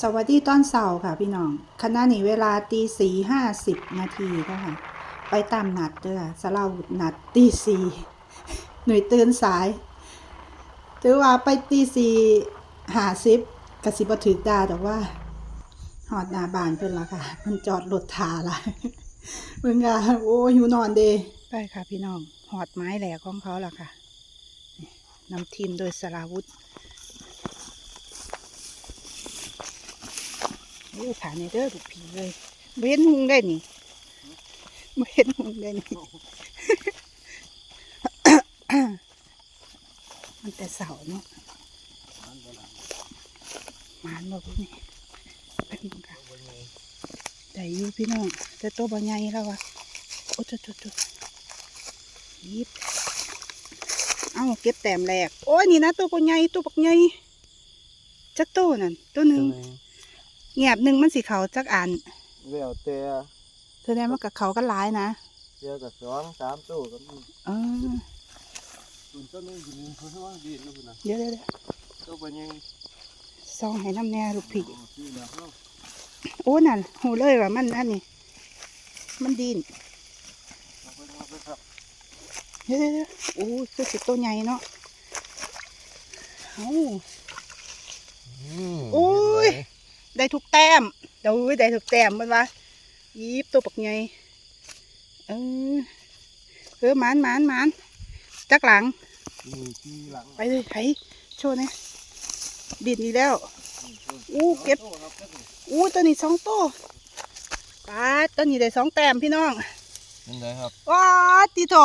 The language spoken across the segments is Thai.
สวัสดีตอนเสาร์ค่ะพี่น้องขณะนี้เวลาตีสี่ห้าสิบนาทีแล้วค่ะ ไปตามนัดเด้อสลาวุธนัดตีสี่หน่วยตื่นสาย ถือว่าไปตีสี่ห้าสิบกสิบถึกดาแต่ว่า หอดนาบานเพิ่นละค่ะ มันจอดรถทาละมึงอะโอ้หิวนอนเดไปค่ะพี่น้อง หอดไม้แหลกของเขาละค่ะนี่นำทีมโดยสลาวุธ โอ้ขาในเด้อลูกผีเลยเห็นหุงได้นี่บ่เห็นหุงได้นี่มันแต่เสาเนาะมานบ่พวกนี้เป็นมึงค่ะได้อยู่พี่น้องแต่ตัวบ่ใหญ่แล้ววะโอ้จุดจุดยิบเอ้าเก็บแต้มแรกโอ้ยนี่นะตัวบ่ใหญ่ตัวบักใหญ่จักตัวนั่นตัวหนึ่ง เงียบหนึ่งมันสีเขาจักอันเวลแต่แสดงว่ากับเขาก็ร้ายนะเจอกับสองสามตู้ก็มีเออส่วนต้นนึงอยู่นี่เขาว่าดีนะคุณนะเดี๋ยวเดี๋ยวเดี๋ยวตัวเป็นยังซองให้น้ำแน่ลูกพี่ที่แล้วเขาโอ้นั่นหูเลยว่ามันอันนี้มันดินเอาไปเอาไปครับเดี๋ยวเดี๋ยวเดี๋ยวโอ้คือสิตัวใหญ่เนาะเอ้า โอ้ย ได้ทุกแต้มเดี๋ยวได้ทุกแต้มมันวะยีบตัวปักใหญ่เออเออหมานหมานหมานจักหลังมีที่หลังไปเลยไถโชว์นะดินอีกแล้วอู้เก็บอู้ตัวนี้สองตัวปาดตัวนี้ได้สองแต้มพี่น้องนั่นเลยครับว้าดตีโต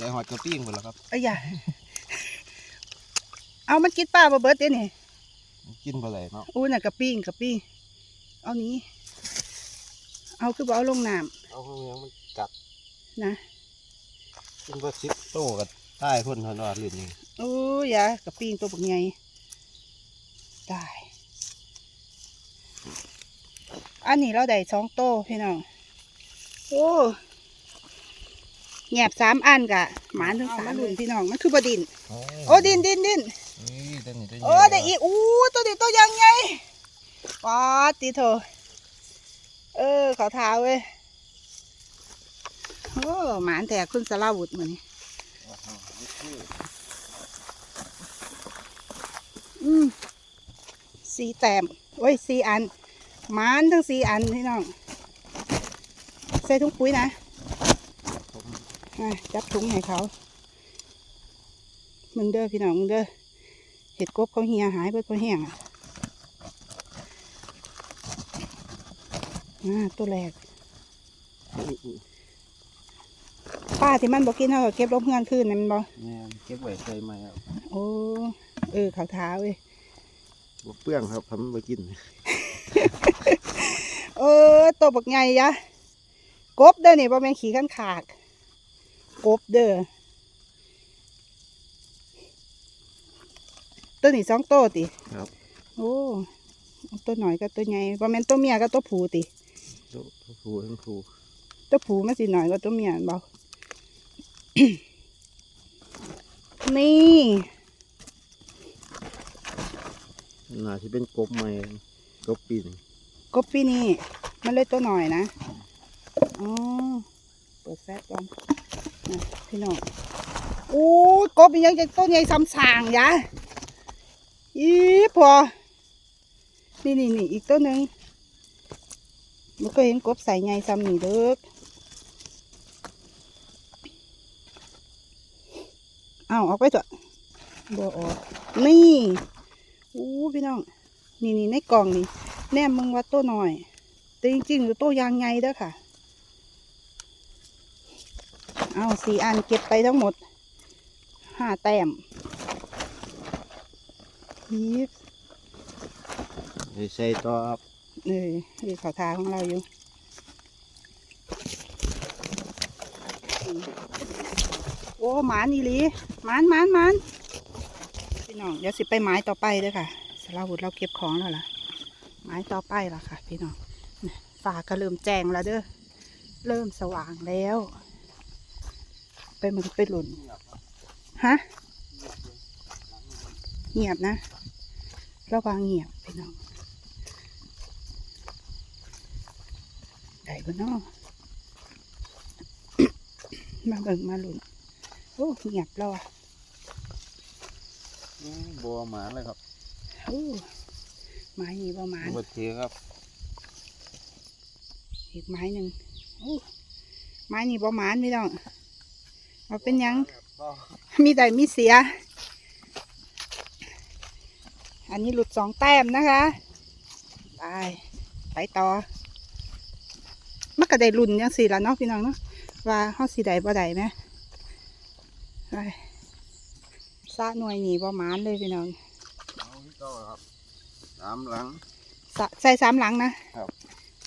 ยายหอดกระปิ้งหมดแล้วครับเอ้ยอย่าเอามันกินปลาบ่เบิดเด้นี่กินไปเลยเนาะอู้น่ะกระปิ้งกระปิ้ง เอานี้ เอาคือบ่เอาลงน้เอาข้างยังมันกัดำนะ กินไปสิบโตกับใต้พ่นทอนอดหรือนี่โอ้ยอย่ากระปิ้งตัวบักใหญ่ได้อันนี้เราได้สองโตวพี่น้อง โอ้แงบสามอันกะ หมานถึงสามรุ่นพี่น้อง มันคือบดิน โอ้ดินดินดิน นี่ตัวนี้ตัวนี้โอ้ได้อีกอู้ตัวนี้ตัวยังไง ป๊าดตีโถเออขาเท้าเว้ย โอ้หมานแต่คุณสลาวุธมือนนี้อืมสีแต้มโอ้ยสีอันหมานทั้งสีอันพี่น้อง ใส่ถุงปุ๋ยนะจับถุงให้เขา มึงเด้อพี่น้องมึงเด้อเห็ดกบเขาเหี่ยหายไปเพราแห้งอะอ่า ตัวแรกป้าที่มันบอกกินเท่ากับเก็บลบเพื่อนขึ้นนั่นมันบอกเนี่ยเก็บไว้ใส่ไม้ครับโอ้เออเขาวเท้าเว้ยบ่เปลืองครับทำไปกิน เออตัวบักใหญ่ยะกบเด้อนี่บ่แม่นขี่ขันขาก กบเด้อตัวนี้สองตัวติครับ โอ้ตัวหน่อยกับตัวใหญ่บ่แม่นตัวเมียกับตัวผู้ติ ตัวครูทั้งครูตัวผูมันสิหน่อยกว่าตัวเมียเบานี่น่าจะเป็นกบใหม่กบปีนกบปีนี่มันเลยตัวหน่อยนะอ๋อเปิดแฟลชก่อนนะพี่น้องโอ้ยกบอีหยังจะต้นใหญ่ซ้ำสางยะอีพอนี่นี่นี่อีกตัวหนึ่ง มันก็เห็นกบใส่ใหญ่ซ้ำนี่เด้อเอาออกไปเถอะบัวออก นี่อู้พี่น้อง นี่นี่ในกล่องนี่ แนมมึงว่าตัวหน่อย แต่จริงๆหรือตัวยางไงเด้อค่ะ เอาสี่อันเก็บไปทั้งหมดห้าแต้มยิบไปใส่ต่อครับ เออนี่เขาทาของเราอยู่โอ้หมานอีหลีหมานหมานหมานพี่น้องเดี๋ยวสิไปไม้ต่อไปเด้อค่ะสลาวุธเราเก็บของแล้วล่ะไม้ต่อไปล่ะค่ะ พี่น้องนี่ฟ้าก็เริ่มแจงแล้วเด้อเริ่มสว่างแล้ว ไปมันไปหล่นฮะเงียบนะ ระวังเงียบพี่น้อง ได้บ่เนาะมาเบิ่งมาลุ้นโอ้เงียบแล้วอะอืมบัวหมาเลยครับโอ้ไม้นี่ประมาณบัวเทียครับ อีกไม้หนึ่งโอ้ไม้นี่ประมาณไม่ต้องเอาเป็นหยังบ่มีแต่มีเสีย อันนี้หลุดสองแต้มนะคะ ไป ไปต่อ มันก็ได้รุ่นยังสี่ละเนาะพี่น้องเนาะว่าเฮาสิได้บ่ได้ไหมไปซะหน่วยหนีประมาณเลยพี่น้องเอาที่เก้าครับสามหลังสะใส่สามหลังนะครับ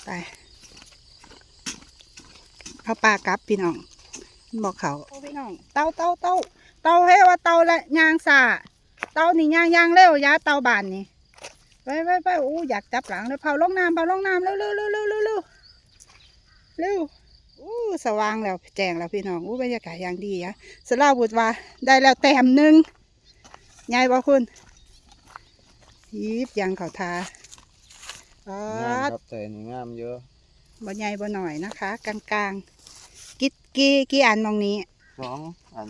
ไปเอาปลากลับพี่น้องมันบอกเขาพี่น้องเต้าเต้าเต้าเต้าให้ว่าเต้าละยางสาเต้านี่ยางยางเร็วยาเต้าบานนี่ไปไปไปอู้อยากจับหลังเลยเผาลงน้ำเผาลงน้ำเร็วเร็วเร็วเร็วเร็ว เร็วเร็วอู้สว่างแล้วแจ้งแล้วพี่น้องอู้บรรยากาศอย่างดีอะสลาบุตรว่าได้แล้วแต้มหนึ่งยายบอกคุณยิบยางเขาทาอ๋องามครับแต่นี่งามเยอะบ่ใหญ่บ่หน่อยนะคะ กลางๆกี่กี่กี่อันมองนี้ สองอัน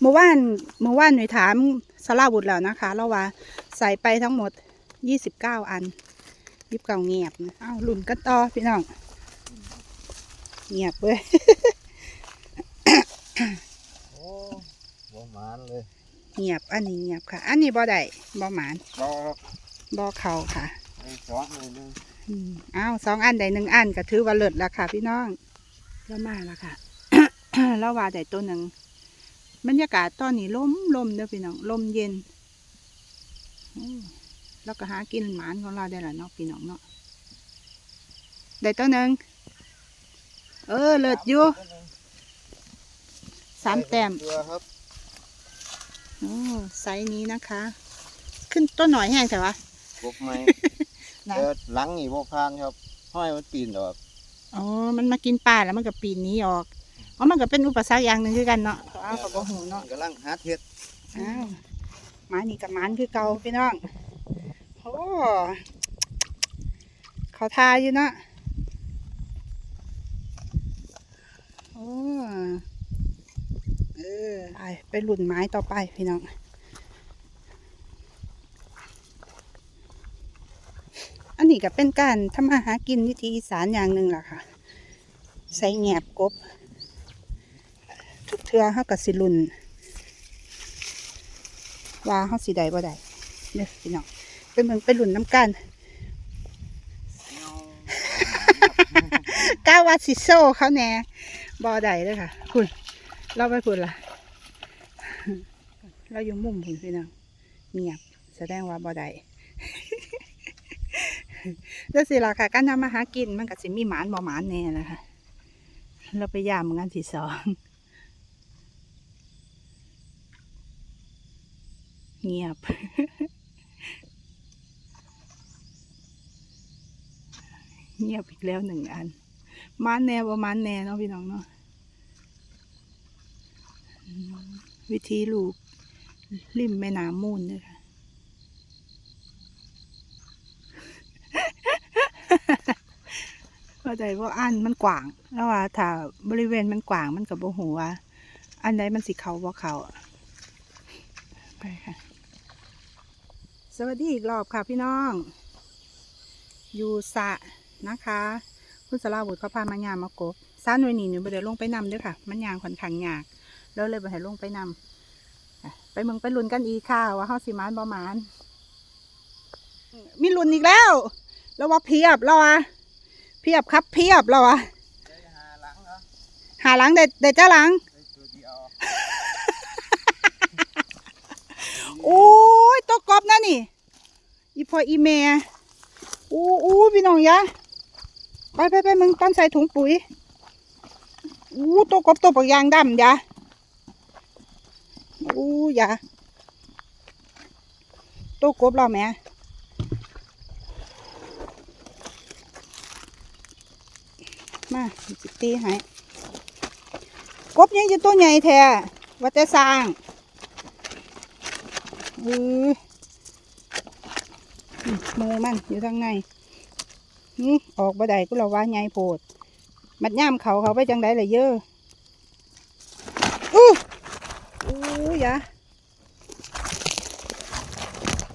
เมื่อวานเมื่อวานหนูถามสลาบุตรแล้วนะคะแล้วว่าใส่ไปทั้งหมด 29 อันยิบเก่าเงียบนะอ้าวลุ่นกันต่อพี่น้อง เงียบเว้ยโอ้บัวหมานเลย เงียบอันนี้เงียบค่ะ อันนี้บ่ได้บ่หมานบ่ครับบ่เข่าค่ะไอ้สองเลยหนึงอืมอ้าวสองอันใดหนึ่งอันก็ถือว่าเลิศแล้วค่ะ พี่น้องแล้วมาแล้วค่ะแล้วว่าได้ตัวหนึ่งบรรยากาศตอนนี้ลมลมเด้อพี่น้องลมเย็นอืมแล้วก็หากินหมานของเราได้ละเนาะพี่น้องเนาะได้ตัวหนึ่ง เออเลิศอยู่สามแต้มตัวครับโอ้ไซส์นี้นะคะ ขึ้นต้นหน่อยแห้งแต่ว่ากบไม้นะแต่หลังนี่บ่พานครับ ห้อยมันปีนดอกอ๋อมันมากินปลาแล้วมันก็ปีนหนี้ออกอ๋อมันก็เป็นอุปสรรคอย่างหนึ่งคือกันเนาะอ้าวกับบ่หูเนาะ กำลังหาเห็ดอ้าวหมานี่กับหมันคือเก่าพี่น้อง โอ้เขาทาอยู่เนาะ อ้เออไปไปหลุนไม้ต่อไปพี่น้องอันนี้ก็เป็นการทำมาหากินวิธีอีสานอย่างหนึ่งแหละค่ะ ใส่แงบกบ ทุกเทือเขากับสิลุนว่าเขาสิได้บ่ได้เนี่ยพี่น้องเป็นเมืองเป็นหลุนน้ำกันก้าวาสิโซ่เขาแน่ บ่ได้เลยค่ะ คุณเราไปคุณล่ะ เราอยู่มุมคุณพี่น้องเงียบแสดงว่าบ่ได้แล้วสิล่ะค่ะการทำมาหากินมันก็สิมีหมานบ่หมานแน่นะคะเราไปยามงานที่สองเงียบเงียบอีกแล้วหนึ่งอัน มานแน่ประมาณแน่เนาะพี่น้องเนาะวิธีลูกริมแม่น้ำมูลเนี่ยค่ะเข้าใจว่าอันมันกว้างแล้วว่าถ้าบริเวณมันกว้างมันกับโบหัวอันใดมันสิเขาบ่เขาไปค่ะ สวัสดีอีกรอบค่ะพี่น้อง อยู่สะนะคะ คุณสลาวุฒิเขาพามายามมากบสระหน่วยหนีหนูไปเดี๋ยวลงไปนำเด้วยค่ะ มันยางค่อนข้างยากแล้วเลยไปให้ลงไปนำอะไปเมึงไปลุนกันอีค่ะ ว่าเฮาสิมานบ่มานมีลุนอีกแล้ว แล้วว่าเพียบแล้วอะเพียบครับเพียบแล้วอะหาหลังเหรอหาหลังเด็ดเด็ดจ้าหลังได้ตัวเดียวโอ้ยตัวกบนะนี่ อีพออีเมอู้อู้พี่น้องยะ ไปไปไปมึงปั้นใส่ถุงปุ๋ยอู้ตัวกบตัวปักยางดำยะอู้ยะตัวกบเราแม่มาสิตีให้กบนี่ยอยู่ตัวใหญ่แท้ว่าแต่สร้างอือมหมูมันอยู่ทางในนี่ ออกบ่ได้ก็เราว่าใหญ่โพด มัดย่ามเขาเขาไปจังไดเลยเยอะอู้อู้ยะ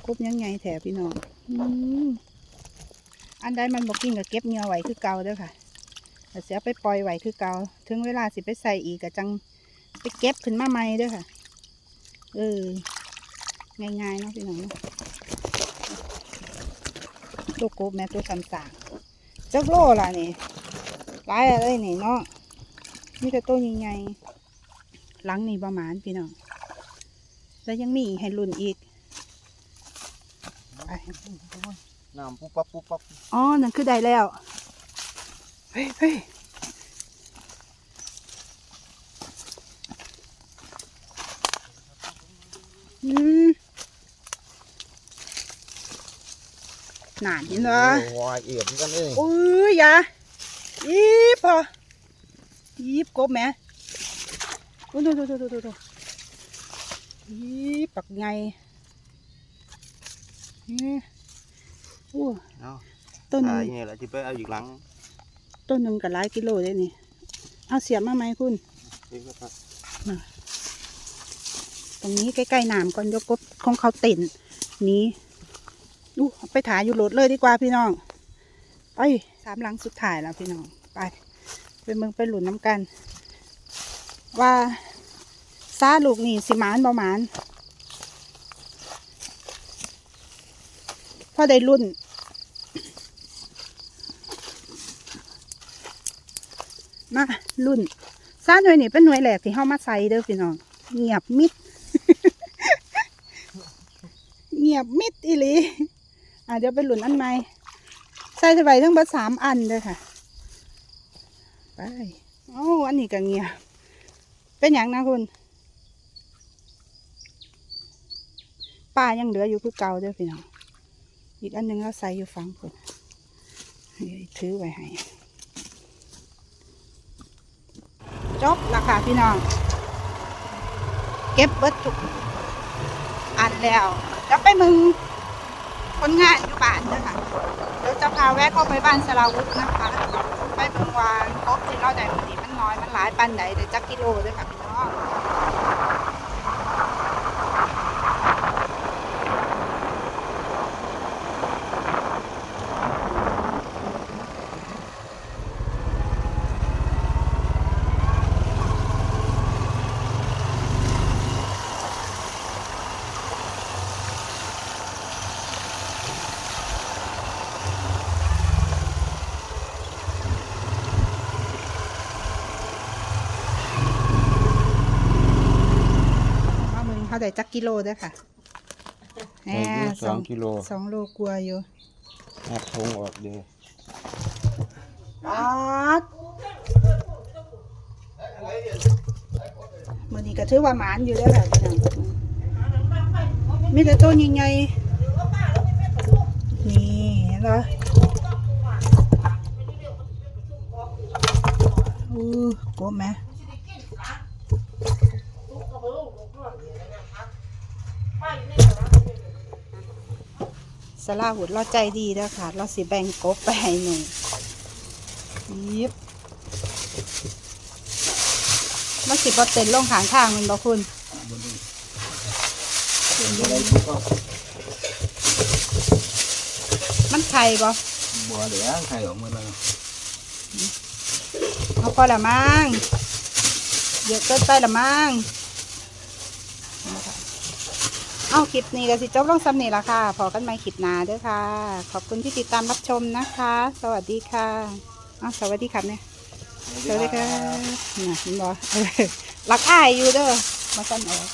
กบยังไงแถพี่น้องอันใดมันบอกกินกับเก็บเงือไว้คือเก่าเด้อค่ะแต่เสียไปปล่อยไหวคือเก่าถึงเวลาสิไปใส่อีกก็จังไปเก็บขึ้นมาใหม่เด้อค่ะ เออ ง่ายๆเนาะพี่น้อง เนาะตัวกบแม่ตัวสันสางจักโลล่ะนี่หลายอะไรนี่เนาะมีแต่ตัวใหญ่ๆหลังนี่ประมาณพี่น้องแล้วยังมีอีกให้รุ่นอีกไปน้ำปุ๊บปั๊บปุ๊บปั๊บอ๋อนั่นคือได้แล้ว เฮ้ยเฮ้ยอืมห นานนี่เนาะวายเอียดกันเองอุ้ยอยาอีบพออีบกบแหม่ดูดูดูดูดูดูดูอีบปักไงนี่อู้เอาต้นหตานึ่ยงไงล่ะที่ไปเอาอยู่หลัง ต้นหนึ่งกับหลายกิโลเลยนี่ เอาเสียบมาไหมคุณนี่ก็ครับตรงนี้ใกล้ๆน้ำก่อนยกกบของเขาเต็นหนี้ อู้ไปถ่ายอยู่รถเลยดีกว่าพี่น้องไปสามหลังสุดท้ายแล้วพี่น้องไปไปเมืองไปหลุนน้ำกัน ว่าซาลูกนี่สิมานบ่หมานพอได้รุ่นมารุ่นซาหน่วยนี่เป็นหน่วยแหลกที่เฮามาใส่เด้อพี่น้องเงียบมิด เงียบมิดอีหลี อะเดี๋ยวไปหลุนอันใหม่ใส่ไปทั้งเบดสามอันเลยค่ะ ไปโอ้อันนี้ก็เงียบเป็นอย่างนะคุณป้ายังเหลืออยู่คือเก่าเด้อพี่น้องอีกอันหนึงเราใส่อยู่ฟังคุณถือไว้ให้จบราคาพี่น้อง เก็บเบิดทุกอันแล้วจะไปมึง คนงานอยู่บ้านเด้อค่ะเดี๋ยวจะพาแวะเข้าไปบ้านสลาวุธนะคะ ไปเบิ่งวานครบที่เราได้วันนี้มันน้อยมันหลายปันไหนเดี๋ยวจักกิโลเด้อค่ะ พี่น้องว่ามึงเขาได้จักกิโลเด้อค่ะแหได้อยู่มสองกิโล สองโลกลัวาอยู่หักทงออกเดียวอ๋อมือนี้ก็ถือว่าหมานอยู่แล้วแหละพี่น้องมีแต่ต้นใหญ่ๆนี่เห็นปะอู้กบไหม สลาหุดเราใจดีแล้วค่ะ เราสิแบ่งกบไปให้หนูยิบมันสิบเต็นลงขางทางมันบอกคุณมันไข่บ่บัวเหลือใครออกมาแล้วเอาพอละมั้งเยอะเกินไปละมั้ง เอาคลิปนี้ก็สิจบลงซ้ำนี่ละค่ะ พอกันใหม่คลิปหน้าเด้อค่ะ ขอบคุณที่ติดตามรับชมนะคะ สวัสดีค่ะอ้าวสวัสดีครับเนี่ยสวัสดีครับน่ะเห็นบ่เออรักอ้ายอยู่เด้อมาสั่นออก